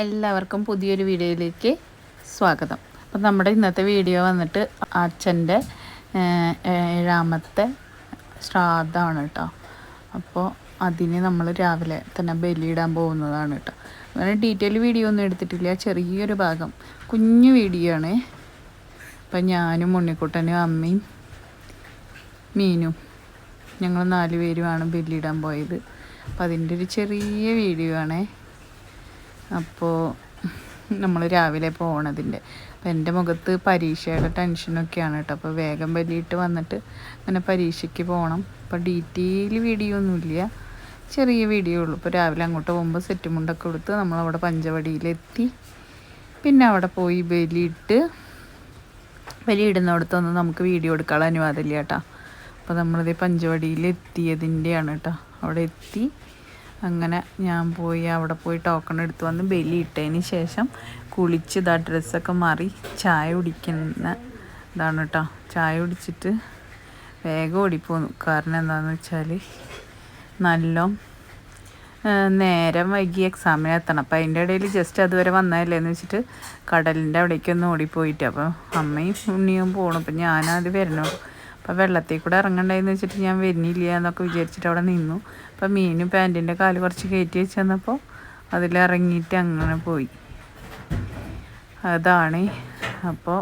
എല്ലാവർക്കും പുതിയൊരു വീഡിയോയിലേക്ക് സ്വാഗതം. അപ്പം നമ്മുടെ ഇന്നത്തെ വീഡിയോ വന്നിട്ട് അച്ഛന്റെ ഏഴാമത്തെ ശ്രാദ്ധമാണ് കേട്ടോ. അപ്പോൾ അതിന് നമ്മൾ രാവിലെ തന്നെ ബലിയിടാൻ പോകുന്നതാണ് കേട്ടോ. അങ്ങനെ ഡീറ്റെയിൽ വീഡിയോ ഒന്നും എടുത്തിട്ടില്ല ചെറിയൊരു ഭാഗം. കുഞ്ഞു വീഡിയോ ആണ്. അപ്പം ഞാനും ഉണ്ണിക്കുട്ടനും അമ്മയും മീനും ഞങ്ങൾ നാല് പേരുമാണ് ബലിയിടാൻ പോയത്. അപ്പം അതിന്റെ ഒരു ചെറിയ വീഡിയോ ആണേ. അപ്പോൾ നമ്മൾ രാവിലെ പോണതിന്റെ. അപ്പം എന്റെ മുഖത്ത് പരീക്ഷയുടെ ടെൻഷനൊക്കെയാണ് കേട്ടോ. അപ്പോൾ വേഗം വലിയിട്ട് വന്നിട്ട് അങ്ങനെ പരീക്ഷയ്ക്ക് പോകണം അപ്പോൾ ഡീറ്റെയിൽ വീഡിയോ ഒന്നുമില്ല. ചെറിയ വീഡിയോ ഉള്ളൂ. ഇപ്പോൾ രാവിലെ അങ്ങോട്ട് പോകുമ്പോൾ സെറ്റ് മുണ്ടൊക്കെ കൊടുത്ത് നമ്മളവിടെ പഞ്ചവടിയിലെത്തി. പിന്നെ അവിടെ പോയി ബലിയിട്ട് ബലിയിടുന്നിടത്തൊന്നും നമുക്ക് വീഡിയോ എടുക്കാനുള്ള അനുവാദമില്ല കേട്ടോ. അപ്പോൾ നമ്മളിത് പഞ്ചവടിയിൽ എത്തിയതിന്റെയാണ് കേട്ടോ. അവിടെ എത്തി. അങ്ങനെ ഞാൻ പോയി അവിടെ പോയി ടോക്കൺ എടുത്ത് വന്ന് ബലി ഇട്ടതിന് ശേഷം കുളിച്ച് ഇതാ ഡ്രസ്സൊക്കെ മാറി ചായ കുടിക്കുന്ന ഇതാണ് കേട്ടോ ചായ കുടിച്ചിട്ട് വേഗം ഓടിപ്പോന്നു. കാരണം എന്താണെന്ന് വെച്ചാൽ നല്ല നേരം വൈകി എക്സാമിന് എത്തണം. അപ്പം അതിന്റെ ഇടയിൽ ജസ്റ്റ് അതുവരെ വന്നതല്ലേ എന്ന് വെച്ചിട്ട് കടലിന്റെ അവിടേക്കൊന്ന് ഓടിപ്പോയിട്ട്. അപ്പോൾ അമ്മയും ഉണ്ണിയും പോകണം അപ്പം ഞാനത് വരണു അപ്പം വെള്ളത്തിൽ കൂടെ ഇറങ്ങണ്ടായെന്ന് വെച്ചിട്ട് ഞാൻ വരുന്നില്ല എന്നൊക്കെ വിചാരിച്ചിട്ട് അവിടെ നിന്നു. അപ്പം മീനും പാന്റിന്റെ കാൽ കുറച്ച് കയറ്റി വെച്ച് തന്നപ്പോൾ അതിലിറങ്ങിയിട്ട് അങ്ങനെ പോയി. അതാണ്. അപ്പോൾ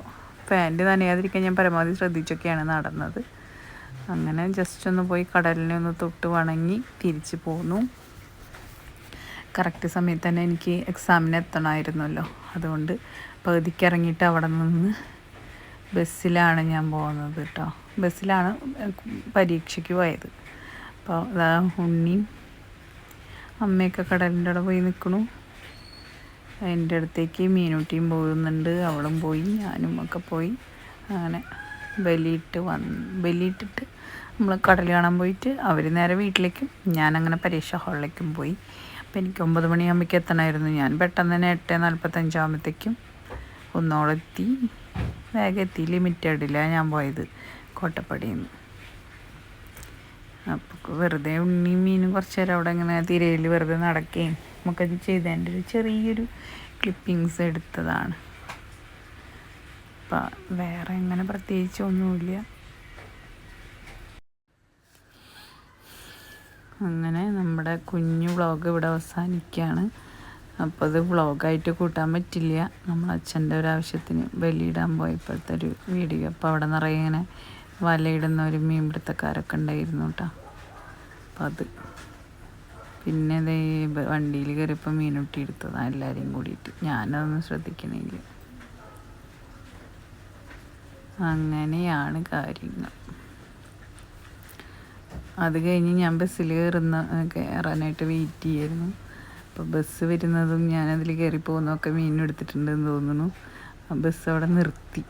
പാന്റ് നനയാതിരിക്കാൻ ഞാൻ പരമാവധി ശ്രദ്ധിച്ചൊക്കെയാണ് നടന്നത്. അങ്ങനെ ജസ്റ്റ് ഒന്ന് പോയി കടലിനെ ഒന്ന് തൊട്ട് വണങ്ങി തിരിച്ച് പോന്നു. കറക്റ്റ് സമയത്ത് തന്നെ എനിക്ക് എക്സാമിന് എത്തണമായിരുന്നല്ലോ. അതുകൊണ്ട് പകുതിക്ക് ഇറങ്ങിയിട്ട് അവിടെ നിന്ന് ബസ്സിലാണ് ഞാൻ പോകുന്നത് കേട്ടോ. ബസ്സിലാണ് പരീക്ഷയ്ക്ക് പോയത്. അപ്പോൾ അതാ ഉണ്ണിയും അമ്മയൊക്കെ കടലിന്റെ അവിടെ പോയി നിൽക്കണു. എന്റെ അടുത്തേക്ക് മീനൂട്ടിയും പോകുന്നുണ്ട്. അവളും പോയി ഞാനും ഒക്കെ പോയി. അങ്ങനെ ബലിയിട്ട് വന്ന് ബലിയിട്ടിട്ട് നമ്മൾ കടൽ കാണാൻ പോയിട്ട് അവർ നേരെ വീട്ടിലേക്കും ഞാനങ്ങനെ പരീക്ഷ ഹാളിലേക്കും പോയി. അപ്പോൾ എനിക്ക് ഒമ്പത് മണിയാകുമ്പോഴേക്കും എത്തണമായിരുന്നു. ഞാൻ പെട്ടെന്ന് തന്നെ എട്ട് നാൽപ്പത്തഞ്ചാകുമ്പോഴത്തേക്കും ഒന്നോളെത്തി. വേഗം എത്തി. ലിമിറ്റഡില്ല ഞാൻ പോയത്. കോട്ടപ്പടിയിൽ നിന്ന് അപ്പോൾ വെറുതെ ഉണ്ണിയും മീനും കുറച്ച് നേരം അവിടെ ഇങ്ങനെ തിരയിൽ വെറുതെ നടക്കുകയും നമുക്കത് ചെയ്തതിന്റെ ഒരു ചെറിയൊരു ക്ലിപ്പിങ്സ് എടുത്തതാണ്. അപ്പം വേറെ അങ്ങനെ പ്രത്യേകിച്ച് ഒന്നുമില്ല. അങ്ങനെ നമ്മുടെ കുഞ്ഞു വ്ളോഗ് ഇവിടെ അവസാനിക്കുകയാണ് അപ്പോൾ അത് വ്ളോഗായിട്ട് കൂട്ടാൻ പറ്റില്ല. നമ്മൾ അച്ഛന്റെ ഒരു ആവശ്യത്തിന് ബലിയിടാൻ പോയപ്പോഴത്തെ ഒരു വീഡിയോ അപ്പോൾ അവിടെ നിറയെ ഇങ്ങനെ വലയിടുന്ന ഒരു മീൻപിടുത്തക്കാരൊക്കെ ഉണ്ടായിരുന്നു കേട്ടോ അപ്പം അത്. പിന്നെ ദേ വണ്ടിയിൽ കയറിയപ്പോൾ മീനുട്ടി എടുത്തതാണ് എല്ലാവരെയും കൂടിയിട്ട്. ഞാനതൊന്നും ശ്രദ്ധിക്കണില്ല. അങ്ങനെയാണ് കാര്യങ്ങൾ. അത് കഴിഞ്ഞ് ഞാൻ ബസ്സിൽ കയറുന്ന കയറാനായിട്ട് വെയിറ്റ് ചെയ്യായിരുന്നു. അപ്പോൾ ബസ് വരുന്നതും ഞാനതിൽ കയറി പോകുന്നതൊക്കെ മീൻ എടുത്തിട്ടുണ്ടെന്ന് തോന്നുന്നു. ബസ് അവിടെ നിർത്തി.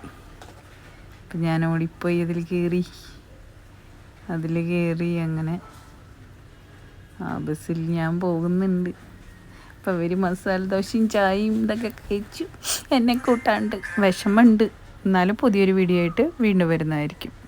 അപ്പം ഞാൻ ഓടിപ്പോയി അതിൽ കയറി അതിൽ കയറി അങ്ങനെ. ആ ബസ്സിൽ ഞാൻ പോകുന്നുണ്ട്. അപ്പം അവർ മസാല ദോശയും ചായയും ഇതൊക്കെ കഴിച്ചു. എന്നെ കൂട്ടാണ്ട് വിഷമമുണ്ട്. എന്നാലും പുതിയൊരു വീഡിയോ ആയിട്ട് വീണ്ടും വരുന്നതായിരിക്കും.